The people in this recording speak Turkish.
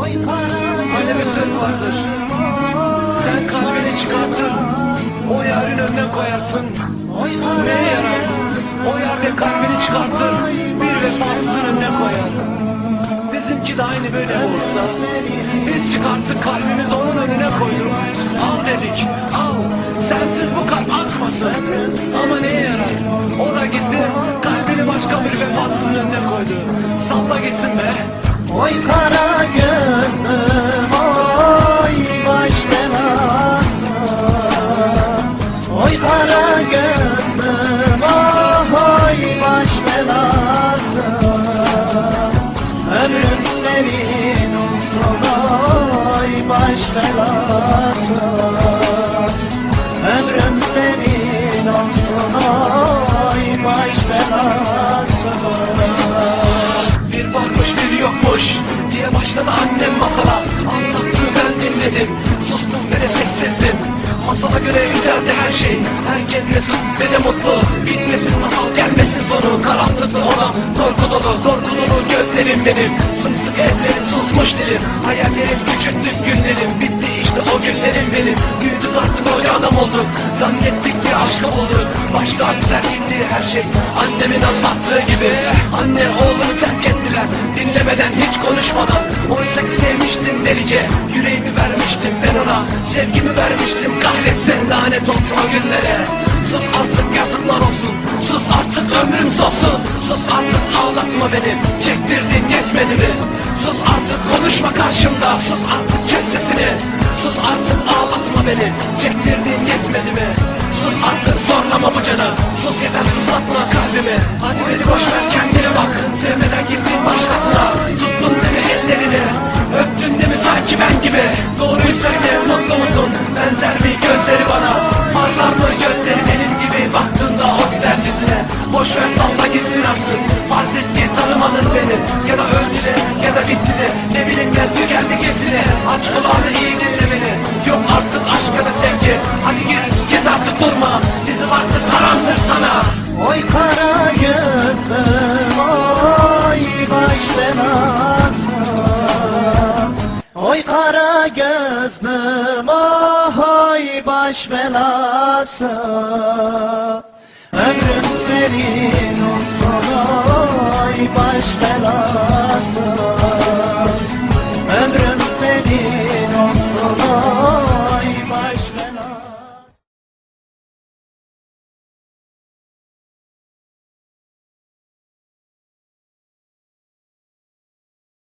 Hani bir söz vardır. Sen kalbini çıkartır, o yarın önüne koyarsın. Neye yarar? O yerde kalbini çıkartır, bir vefasızın önüne koyar. Bizimki de aynı böyle olsa. Biz çıkarttık kalbimizi onun önüne koyduk. Al dedik, al. Sensiz bu kalp atmasın. Ama neye yarar? O da gitti, kalbini başka bir vefasızın önüne koydu. Salla gitsin be. Oy kara gözlüm oy baş belası. Oy kara gözlüm oy baş belası. Ömrüm senin olsun oy baş belası başladı annem masala. Anlattı ben dinledim. Sustum ve de sessizdim. Masala göre güzeldi her şey. Herkes mesut ve de mutlu. Bitmesin masal gelmesin sonu. Karanlıklı olan korku dolu. Korku dolu gözlerim benim. Sımsıkı ellerim susmuş dilim. Hayallerim küçüklük günlerim. Bitti işte o günlerim benim. Büyüdük artık koca adam olduk Zannettik bir aşkı bulduk Başta güzel gitti her şey. Annemin anlattığı gibi. Anne oğlunu terk ettiler. Dinlemeden hiç konuşmadan Oysa ki sevmiştim delice Yüreğimi vermiştim ben ona. Sevgimi vermiştim kahretsin lanet olsun o günlere. Sus artık yazıklar olsun Sus artık ömrüm solsun. Sus artık ağlatma beni Çektirdin yetmedi mi? Sus artık konuşma karşımda Sus artık kes sesini. Sus artık ağlatma beni Çektirdin yetmedi mi? Sus artık zorlama bu canı Sus yeter musun Benzer mi gözleri bana. Parlar mı gözleri benim gibi Baktığında o güzel yüzüne Boş ver salla gitsin artık. Farz et ki tanımadın beni. Ya da öldü de ya da bitti de Ne bileyim ben tükendi getire Aç kulağını iyi dinle beni. Yok artık aşk ya da sevgi. Hadi git git artık durma. Bizim artık haramdır sana. Oy kara gözlüm oy baş belası. Oy kara gözlüm oy baş belası. Ömrüm senin olsun oy baş belası